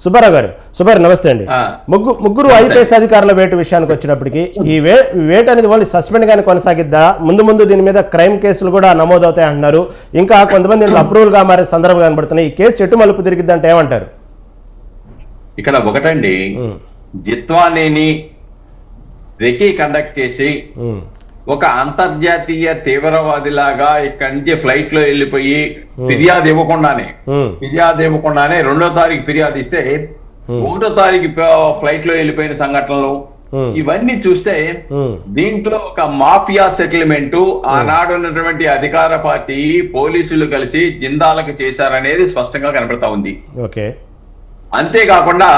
సుబ్బారావు గారు సుబ్బారావు నమస్తే అండి. ఆ. ముగ్గు ముగ్గురు ఐపీఎస్ అధికారుల వేటు విషయానికి వచ్చినప్పటికీ ఈ వే వేట్ అనేది ఓన్లీ సస్పెండ్ గానే కొనసాగిద్దా? ముందు ముందు దీని మీద క్రైమ్ కేసులు కూడా నమోదవుతాయి అంటున్నారు ఇంకా కొంతమంది అప్రూవల్గా మారే సందర్భాలు కనబడుతున్నాయి. ఈ కేసు ఎటు మలుపు తిరిగిద్దంటే ఏమంటారు? ఇక్కడ ఒకటండి. జిత్వానేని రెకీ కండక్ట్ చేసి ఒక అంతర్జాతీయ తీవ్రవాదిలాగా ఇక్కడి నుంచి ఫ్లైట్లో వెళ్ళిపోయి ఫిర్యాదు ఇవ్వకుండానే ఫిర్యాదు ఇవ్వకుండానే రెండో తారీఖు ఫిర్యాదు ఇస్తే ఒకటో తారీఖు ఫ్లైట్లో వెళ్ళిపోయిన సంఘటనలు ఇవన్నీ చూస్తే దీంట్లో ఒక మాఫియా సెటిల్మెంట్ ఆనాడు ఉన్నటువంటి అధికార పార్టీ పోలీసులు కలిసి జిందాలకు చేశారనేది స్పష్టంగా కనబడతా ఉంది. అంతేకాకుండా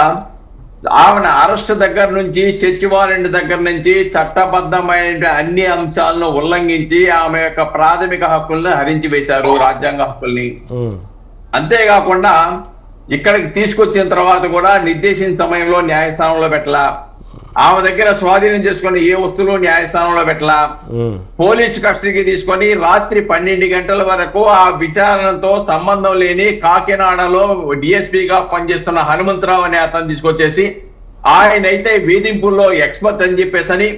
ఆమెను అరెస్ట్ దగ్గర నుంచి చర్చి వారెంట్ దగ్గర నుంచి చట్టబద్ధమైన అన్ని అంశాలను ఉల్లంఘించి ఆమె యొక్క ప్రాథమిక హక్కుల్ని హరించి వేశారు రాజ్యాంగ హక్కుల్ని. అంతేకాకుండా ఇక్కడికి తీసుకొచ్చిన తర్వాత కూడా నిర్దేశించిన సమయంలో న్యాయస్థానంలో పెట్టలా. ఆమె దగ్గర స్వాధీనం చేసుకున్న ఏ వస్తువులు న్యాయస్థానంలో పెట్టలా? పోలీస్ కస్టడీకి తీసుకొని రాత్రి పన్నెండు గంటల వరకు ఆ విచారణతో సంబంధం లేని కాకినాడలో డిఎస్పీగా పనిచేస్తున్న హనుమంతరావు అనే అతను తీసుకొచ్చేసి ఆయన అయితే వేధింపుల్లో ఎక్స్పర్ట్ అని చెప్పేసని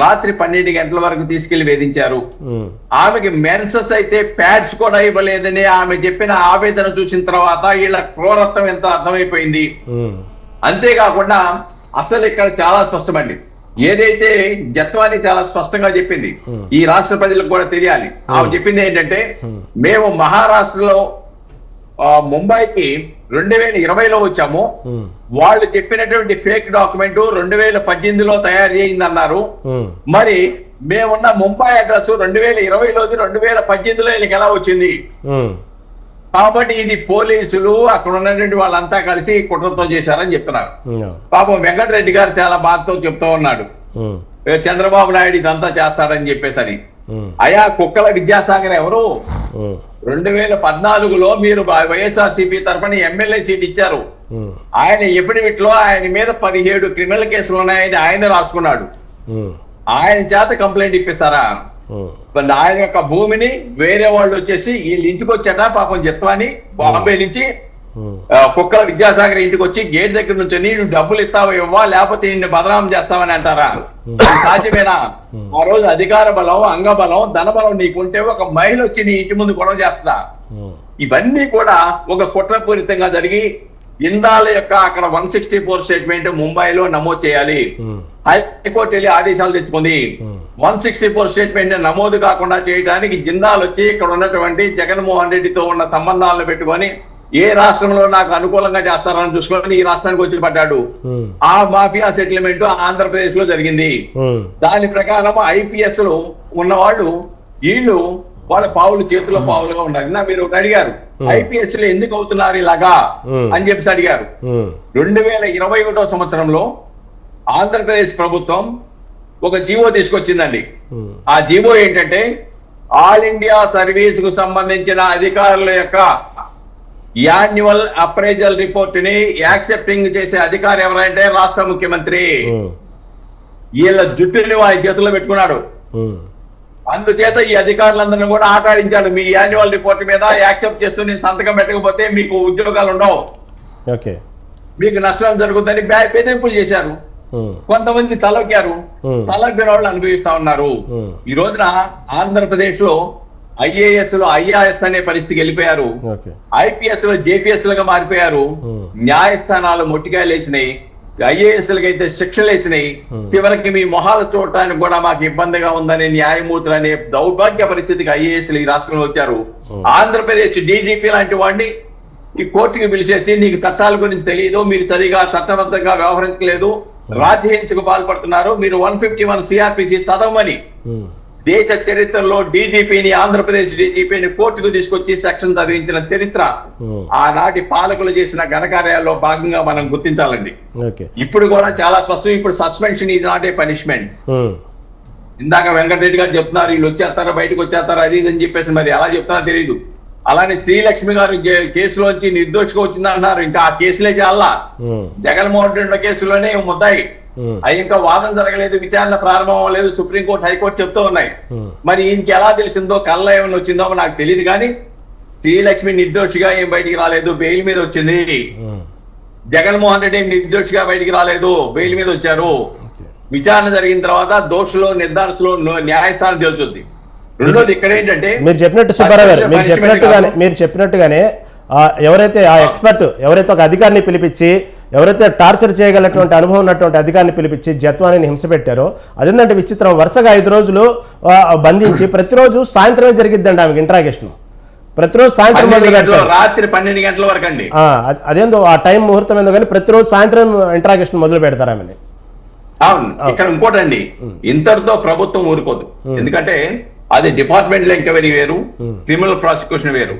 రాత్రి పన్నెండు గంటల వరకు తీసుకెళ్ళి వేధించారు. ఆమెకి మెన్సెస్ అయితే ప్యాడ్స్ కూడా ఇవ్వలేదని ఆమె చెప్పిన ఆవేదన చూసిన తర్వాత వీళ్ళ క్రూరత్వం ఎంతో అర్థమైపోయింది. అంతేకాకుండా అసలు ఇక్కడ చాలా స్పష్టమండి. ఏదైతే జత్వాని చాలా స్పష్టంగా చెప్పింది ఈ రాష్ట్ర ప్రజలకు కూడా తెలియాలి. ఆమె చెప్పింది ఏంటంటే మేము మహారాష్ట్రలో ముంబైకి రెండు వేల ఇరవైలో వచ్చాము. వాళ్ళు చెప్పినటువంటి ఫేక్ డాక్యుమెంట్ రెండు వేల పద్దెనిమిదిలో తయారు చేయిందన్నారు. మరి మేమున్న ముంబై అడ్రస్ రెండు వేల ఇరవైలోది రెండు వేల పద్దెనిమిదిలో వీళ్ళకి ఎలా వచ్చింది? కాబట్టి ఇది పోలీసులు అక్కడ ఉన్నటువంటి వాళ్ళంతా కలిసి కుట్రతో చేశారని చెప్తున్నారు. పాపం వెంకటరెడ్డి గారు చాలా బాధతో చెప్తూ ఉన్నాడు. చంద్రబాబు నాయుడు ఇదంతా చేస్తాడని చెప్పేసని. ఉమ్, అయా కుక్కల విద్యాసాగర్ ఎవరు? రెండు వేల పద్నాలుగులో మీరు వైఎస్ఆర్సీపీ తరఫున ఎమ్మెల్యే సీట్ ఇచ్చారు. ఆయన ఎఫిడవిట్లో ఆయన మీద పదిహేడు క్రిమినల్ కేసులు ఉన్నాయని ఆయన రాసుకున్నాడు. ఆయన చేత కంప్లైంట్ ఇప్పిస్తారా? ఆయన యొక్క భూమిని వేరే వాళ్ళు వచ్చేసి వీళ్ళు ఇంటికి వచ్చాట పాపం చెత్వాని బాంబే నుంచి కుక్కల విద్యాసాగర్ ఇంటికి వచ్చి గేట్ దగ్గర నుంచి నువ్వు డబ్బులు ఇస్తావా ఇవ్వా లేకపోతే నిన్ను బదనాం చేస్తావని అంటారా? సాధ్యమేనా? ఆ. రోజు అధికార బలం అంగబలం ధనబలం నీకుంటే ఒక మహిళ వచ్చి నీ ఇంటి ముందు గొడవ చేస్తా. ఇవన్నీ కూడా ఒక కుట్రపూరితంగా జరిగి జిందాల యొక్క అక్కడ వన్ సిక్స్టీ ఫోర్ స్టేట్మెంట్ ముంబైలో నమోదు చేయాలి. హైకోర్టు వెళ్ళి ఆదేశాలు తెచ్చుకుంది. Um, one sixty four statement నమోదు కాకుండా చేయడానికి జిందాల్ వచ్చి ఇక్కడ ఉన్నటువంటి జగన్మోహన్ రెడ్డితో ఉన్న సంబంధాలను పెట్టుకొని ఏ రాష్ట్రంలో నాకు అనుకూలంగా చేస్తారని చూసుకొని ఈ రాష్ట్రానికి వచ్చి పడ్డాడు. ఉమ్, ఆ మాఫియా సెటిల్మెంట్ ఆంధ్రప్రదేశ్లో జరిగింది. ఉమ్, దాని ప్రకారం ఐపీఎస్లో ఉన్నవాళ్ళు వీళ్ళు వాళ్ళ పావులు చేతిలో పావులుగా ఉన్నారు నా మీరు ఒకటి అడిగారు. ఐపీఎస్లో ఎందుకు అవుతున్నారు ఇలాగా? Hmm. అని చెప్పేసి అడిగారు. రెండు వేల ఇరవై ఒకటో సంవత్సరంలో ఆంధ్రప్రదేశ్ ప్రభుత్వం ఒక జీవో తీసుకొచ్చిందండి. ఆ జీవో ఏంటంటే ఆల్ ఇండియా సర్వీస్కు సంబంధించిన అధికారుల యొక్క యాన్యువల్ అప్రైజల్ రిపోర్ట్ని యాక్సెప్టింగ్ చేసే అధికారి ఎవరంటే రాష్ట్ర ముఖ్యమంత్రి. వీళ్ళ జుట్టుని వారి చేతిలో పెట్టుకున్నాడు. అందుచేత ఈ అధికారులందరినీ కూడా ఆటాడించాడు. మీ యాన్యువల్ రిపోర్ట్ మీద యాక్సెప్ట్ చేస్తూ నేను సంతకం పెట్టకపోతే మీకు ఉద్యోగాలు ఉండవు. ఓకే. మీకు నష్టం జరుగుతుందని బెదిరింపులు చేశారు. కొంతమంది తలొక్కారు. Hmm. తలొక్కిన వాళ్ళు అనుభవిస్తా ఉన్నారు. Hmm. ఈ రోజున ఆంధ్రప్రదేశ్లో ఐఏఎస్లో ఐఆర్ఎస్ అనే పరిస్థితికి వెళ్ళిపోయారు. ఐపీఎస్లో జేపీఎస్ లుగా మారిపోయారు. Hmm. న్యాయస్థానాలు మొట్టికాయలు వేసినాయి. ఐఏఎస్ అయితే శిక్షలు వేసినాయి. Hmm. చివరికి మీ మొహాలు చూడటానికి కూడా మాకు ఇబ్బందిగా ఉందని న్యాయమూర్తులు అనే దౌర్భాగ్య పరిస్థితికి ఐఏఎస్ ఈ రాష్ట్రంలో వచ్చారు. ఆంధ్రప్రదేశ్ డీజీపీ లాంటి వాడిని ఈ కోర్టుకి పిలిచేసి నీకు చట్టాల గురించి తెలియదు మీరు సరిగా చట్టబద్ధంగా వ్యవహరించలేదు రాజ్యహింసకు పాల్పడుతున్నారు. మీరు వన్ ఫిఫ్టీ వన్ సిఆర్పిసి చదవమని. ఉమ్, దేశ చరిత్రలో డీజీపీని ఆంధ్రప్రదేశ్ డీజీపీని కోర్టుకు తీసుకొచ్చి సెక్షన్ చదివించిన చరిత్ర ఉమ్, ఆనాటి పాలకులు చేసిన ఘనకార్యాల్లో భాగంగా మనం గుర్తించాలండి. ఇప్పుడు కూడా చాలా స్పష్టం. ఇప్పుడు suspension is not a punishment ఇందాక వెంకటరెడ్డి గారు చెప్తున్నారు వీళ్ళు వచ్చేస్తారా బయటకు వచ్చేస్తారా అది ఇది అని చెప్పేసి మరి ఎలా చెప్తారో తెలియదు అలానే శ్రీలక్ష్మి గారు కేసులోంచి నిర్దోషిగా వచ్చిందంటున్నారు. ఇంకా ఆ కేసులే చాలా జగన్మోహన్ రెడ్డి కేసులోనే ముద్దాయి. అవి ఇంకా వాదన జరగలేదు విచారణ ప్రారంభం అవ్వలేదు సుప్రీంకోర్టు హైకోర్టు చెప్తూ ఉన్నాయి. మరి ఈయనకి ఎలా తెలిసిందో కళ్ళ ఏమైనా వచ్చిందో నాకు తెలియదు కానీ శ్రీలక్ష్మి నిర్దోషిగా ఏం బయటికి రాలేదు బెయిల్ మీద వచ్చింది. జగన్మోహన్ రెడ్డి నిర్దోషిగా బయటికి రాలేదు బెయిల్ మీద వచ్చారు. విచారణ జరిగిన తర్వాత దోషులు నిర్ధారసులు న్యాయస్థానం తెలుసుద్ది మీరు చెప్పినట్టు సుబ్బారావు గారు మీరు చెప్పినట్టుగానే. మీరు చెప్పినట్టుగానే ఎవరైతే ఆ ఎక్స్పర్ట్ ఎవరైతే ఒక అధికారిని పిలిపించి ఎవరైతే టార్చర్ చేయగలటువంటి అనుభవం ఉన్నటువంటి అధికారిని పిలిపించి జత్వానిని హింస పెట్టారో అదేంటంటే విచిత్రం వరుసగా ఐదు రోజులు బంధించి ప్రతిరోజు సాయంత్రమే జరిగిద్దండి ఆమెకి ఇంట్రాగేషన్ ప్రతిరోజు సాయంత్రం మొదలు పెడతారు రాత్రి పన్నెండు గంటల వరకు అండి. అదేందో ఆ టైం ముహూర్తం ఏందో కానీ ప్రతిరోజు సాయంత్రం ఇంట్రాగేషన్ మొదలు పెడతారు ఆమెని. అవును ఇక్కడ ఇంకోటండి ఇంతటితో ప్రభుత్వం ఊరుకోదు. ఎందుకంటే అది డిపార్ట్మెంట్ ఎంక్వైరీ వేరు క్రిమినల్ ప్రాసిక్యూషన్ వేరు.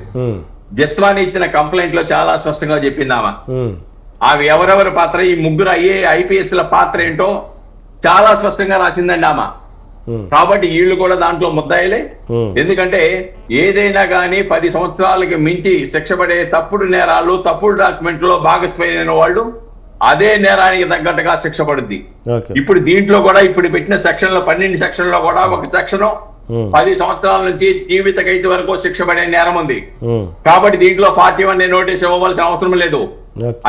జత్వాని ఇచ్చిన కంప్లైంట్లో చాలా స్పష్టంగా చెప్పింది ఆమె. ఉమ్, అవి ఎవరెవరి పాత్ర ఈ ముగ్గురు ఐఏ ఐపీఎస్ ల పాత్ర ఏంటో చాలా స్పష్టంగా రాసిందండి ఆమె. కాబట్టి వీళ్ళు కూడా దాంట్లో ముద్దాయిలే. ఎందుకంటే ఏదైనా కానీ పది సంవత్సరాలకి మించి శిక్ష పడే తప్పుడు నేరాలు తప్పుడు డాక్యుమెంట్లో భాగస్వామ్యమైన వాళ్ళు అదే నేరానికి తగ్గట్టుగా శిక్ష పడుద్ది. ఇప్పుడు దీంట్లో కూడా ఇప్పుడు పెట్టిన సెక్షన్లో పన్నెండు సెక్షన్లో కూడా ఒక సెక్షన్ పది సంవత్సరాల నుంచి జీవిత ఖైదు వరకు శిక్ష పడే నేరం ఉంది. ఉమ్, కాబట్టి దీంట్లో ఫార్టీ వన్ నోటీస్ ఇవ్వవలసిన అవసరం లేదు.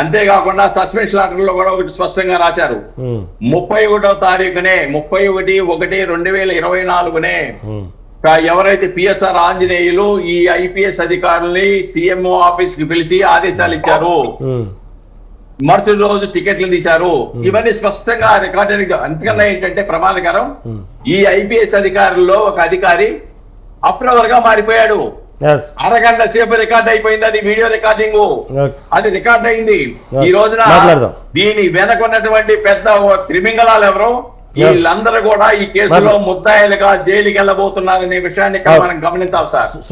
అంతేకాకుండా సస్పెన్షన్ ఆర్డర్లో కూడా ఒకటి స్పష్టంగా రాశారు. ఉమ్, ముప్పై ఒకటో తారీఖునే ముప్పై ఒకటి ఒకటి రెండు వేల ఇరవై నాలుగునే ఎవరైతే పిఎస్ఆర్ ఆంజనేయులు ఈ ఐపీఎస్ అధికారుల్ని సిఎంఓ ఆఫీస్కి పిలిచి ఆదేశాలు ఇచ్చారు మరుసటి రోజు టికెట్లు తీశారు ఇవన్నీ స్పష్టంగా రికార్డ్ అంతకన్నా ఏంటంటే ప్రమాదకరం. ఈ ఐపీఎస్ అధికారుల్లో ఒక అధికారి అప్రవర్గా మారిపోయాడు అరగంట సేపు రికార్డ్ అయిపోయింది అది వీడియో రికార్డింగ్ అది రికార్డ్ అయింది. ఈ రోజున. దీని వెనకున్నటువంటి పెద్ద త్రిమింగళాలు ఎవరు. వీళ్ళందరూ కూడా ఈ కేసులో. ముద్దాయిలుగా జైలుకి వెళ్ళబోతున్నారనే విషయాన్ని. మనం గమనించాలి సార్